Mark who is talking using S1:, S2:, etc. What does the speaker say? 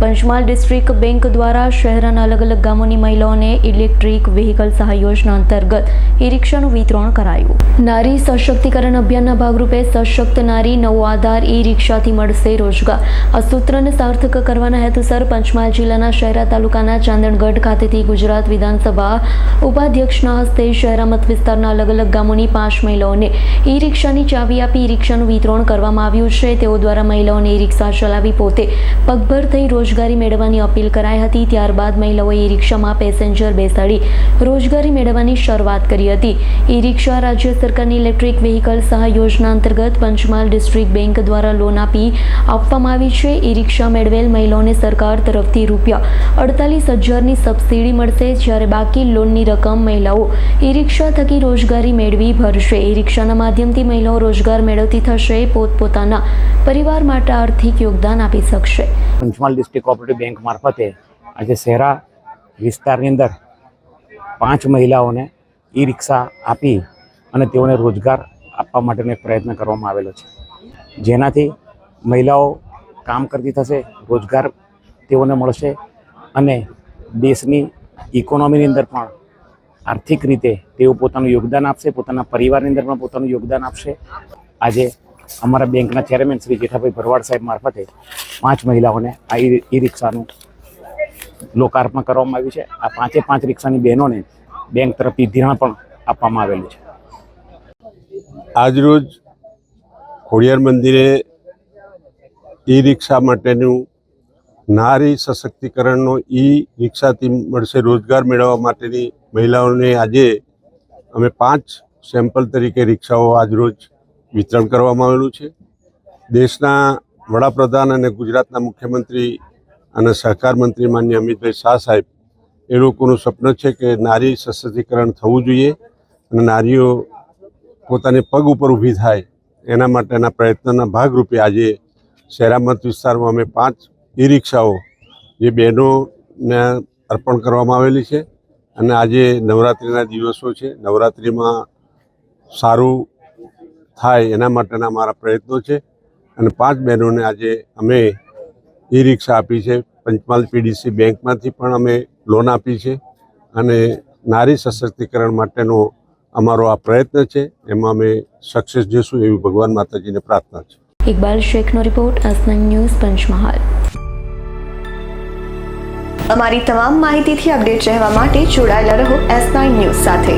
S1: Panchmahal district bank દ્વારા શહેરના અલગ અલગ ગામોની મહિલાઓને ઇલેક્ટ્રિક વ્હીકલ સહાય યોજના અંતર્ગત ઈ રિક્ષાનું વિતરણ કરાયું. નારી સશક્તિકરણ અભિયાનના ભાગરૂપે સશક્ત નારી નવો આધાર ઈ રિક્ષાથી મળશે રોજગાર. આ સૂત્રને સાર્થક કરવાના હેતુસર પંચમહાલ જિલ્લાના શહેરા તાલુકાના ચાંદણગઢ ખાતેથી ગુજરાત વિધાનસભા ઉપાધ્યક્ષના હસ્તે શહેરા મત વિસ્તારના અલગ અલગ ગામોની પાંચ મહિલાઓને ઈ રિક્ષાની ચાવી આપી ઈ રિક્ષાનું વિતરણ કરવામાં આવ્યું છે. તેઓ દ્વારા મહિલાઓને ઈ રિક્ષા ચલાવી પોતે પગભર થઈ રોજગારી મેળવવાની અપીલ કરાઈ હતી, ત્યારબાદ મહિલાઓએ ઈ રિક્ષામાં પેસેન્જર બેસાડી રોજગારી મેળવવાની શરૂઆત કરી હતી. ઈ રિક્ષા રાજ્ય સરકારની ઇલેક્ટ્રિક વ્હીકલ સહાય યોજના અંતર્ગત પંચમહાલ ડિસ્ટ્રિક્ટ બેંક દ્વારા લોન આપી આપવામાં આવી છે. ઈ રિક્ષા મેળવેલ મહિલાઓને સરકાર તરફથી રૂપિયા અડતાલીસ હજારની સબસિડી મળશે, જ્યારે બાકી લોનની રકમ મહિલાઓ ઈ રિક્ષા થકી રોજગારી મેળવી ભરશે. ઈ રિક્ષાના માધ્યમથી મહિલાઓ રોજગાર મેળવતી થશે, પોતપોતાના પરિવાર માટે આર્થિક યોગદાન આપી શકશે.
S2: પંચમહાલ ડિસ્ટ્રિક્ટ કોઓપરેટિવ બેંક મારફતે આજે શહેરા વિસ્તારની અંદર પાંચ મહિલાઓને ઈ રિક્ષા આપી અને તેઓને રોજગાર આપવા માટેનો એક પ્રયત્ન કરવામાં આવેલો છે. જેનાથી મહિલાઓ કામ કરતી થશે, રોજગાર તેઓને મળશે અને દેશની ઇકોનોમીની અંદર પણ આર્થિક રીતે તેઓ પોતાનું યોગદાન આપશે, પોતાના પરિવારની અંદર પણ પોતાનું યોગદાન આપશે. આજે અમારા બેંકના ચેરમેન શ્રી જેઠાભાઈ ભરવાડ સાહેબ મારફતે પાંચ મહિલાઓને આ ઈ રિક્ષાનું લોકાર્પણ કરવામાં આવ્યું છે. આ પાંચે પાંચ રિક્ષાની બહેનોને બેંક તરફથી ધિરાણ પણ આપવામાં આવેલું છે.
S3: આજરોજ ખોડિયાર મંદિરે ઈ રિક્ષા માટેનું નારી સશક્તિકરણનો ઈ રિક્ષાથી મળશે રોજગાર મેળવવા માટેની મહિલાઓને આજે અમે પાંચ સેમ્પલ તરીકે રિક્ષાઓ આજરોજ વિતરણ કરવામાં આવેલું છે. દેશના વડાપ્રધાન અને ગુજરાતના મુખ્યમંત્રી અને સહકાર મંત્રી માન્ય અમિતભાઈ શાહ સાહેબ એ લોકોનું સ્વપ્ન છે કે નારી સશક્તિકરણ થવું જોઈએ અને નારીઓ પોતાની પગ ઉપર ઊભી થાય એના માટેના પ્રયત્નના ભાગરૂપે આજે શહેરામત વિસ્તારમાં અમે પાંચ ઈ રિક્ષાઓ જે બહેનોને અર્પણ કરવામાં આવેલી છે અને આજે નવરાત્રિના દિવસો છે. નવરાત્રિમાં સારું થાય એના માટેના અમારા પ્રયત્નો છે. અને પાંચ બહેનોને આજે અમે ઈ રિક્ષા આપી છે. પંચમહાલ પીડીસી બેંકમાંથી પણ અમે લોન આપી છે. અને નારી સશક્તિકરણ માટેનો અમારો આ પ્રયત્ન છે. એમાં અમે સક્સેસ જઈશું એવી ભગવાન માતાજીને પ્રાર્થના છે.
S1: ઇકબાલ શેખનો રિપોર્ટ અસનંગ ન્યૂઝ પંચમહાલ.
S4: અમારી તમામ માહિતીથી અપડેટ રહેવા માટે જોડાયેલા રહો એસ નાઇન ન્યૂઝ સાથે.